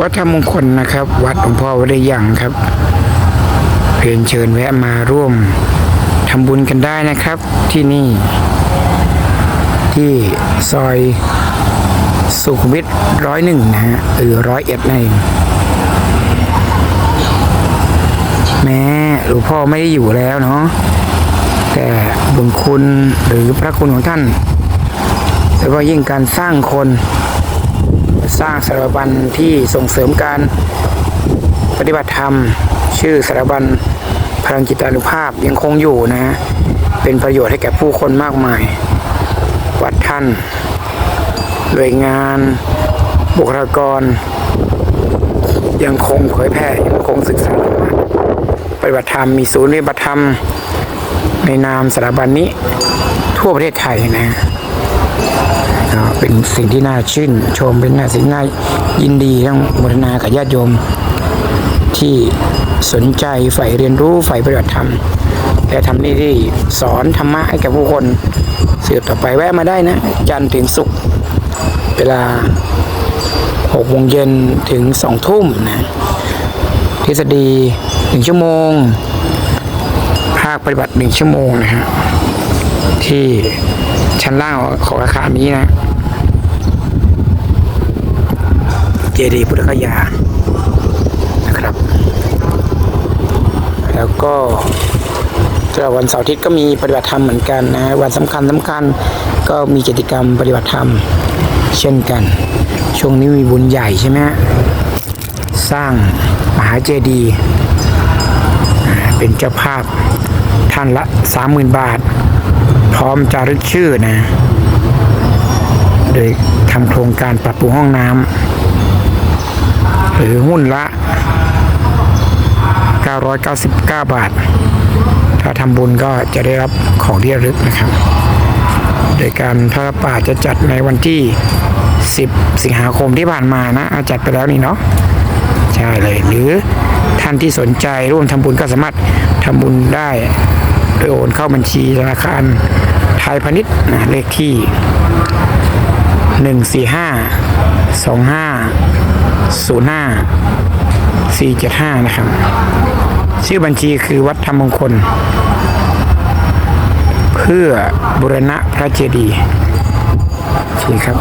วัดธรรมมงคลนะครับ วัดหลวงพ่อวัดไดยังครับเรียนเชิญแวะมาร่วมทำบุญกันได้นะครับ ที่นี่ ที่ซอยสุขวิทร้อยหนึ่งนะฮะหรือร้อยเอ็ดนั่นเองแม้หลวงพ่อไม่ได้อยู่แล้วเนาะแต่บุญคุณหรือพระคุณของท่านโดยเฉพายิ่งการสร้างคน สร้างสถาบันที่ส่งเสริมการปฏิบัติธรรม ชื่อสถาบันพลังจิตานุภาพยังคงอยู่นะฮะเป็นประโยชน์ให้แก่ผู้คนมากมาย วัดท่านหน่วยงาน บุคลากร ยังคงเผยแพร่ยังคงศึกษาปฏิบัติธรรมมีศูนย์ปฏิบัติธรรม ในนามสถาบันนี้ทั่วประเทศไทยนะ เป็นสิ่งที่น่าชื่น ชมเป็นน่าสิ่งน่ายินดีทั้งโมทนากับญาติโยม ที่สนใจใฝ่เรียนรู้ใฝ่ปฏิบัติธรรมและทำนี่ที่สอนธรรมะให้กับผู้คนสืบต่อไปแวะมาได้นะ จันทร์ถึงศุกร์เวลาหกโมงเย็นถึงสองทุ่มนะทฤษฎีหนึ่งชั่วโมง ภาคปฏิบัติหนึ่งชั่วโมงนะฮะ ที่ชั้นล่างของอาคารนี้นะเจดีย์พุทธคยานะครับ แล้วก็สำหรับวันเสาร์อาทิตย์ก็มีปฏิบัติธรรมเหมือนกันนะวันสำคัญสำคัญก็มีกิจกรรมปฏิบัติธรรมเช่นกัน ช่วงนี้มีบุญใหญ่ใช่ไหมสร้างมหาเจดีย์เป็นเจ้าภาพท่านละสามหมื่นบาท พร้อมจารึกชื่อนะ โดยทำโครงการปรับปรุงห้องน้ำหรือหุ้นละ 999 บาท ถ้าทำบุญก็จะได้รับของที่ระลึกนะครับ โดยการทอดป่าจะจัดในวันที่ 10 สิงหาคมที่ผ่านมานะอะจัดไปแล้วนี่เนาะใช่เลยหรือท่านที่สนใจร่วมทำบุญก็สามารถทำบุญได้ ดยโอนเข้าบัญชีธนาคารไทยพาณิชย์เลขที่หนึ่งสี่ห้าสองห้าศูนย์ห้าสี่เจ็ดห้านะครับ ชื่อบัญชีคือวัดธรรมมงคล เพื่อบุรณะพระเจดีย์ โอเคครับ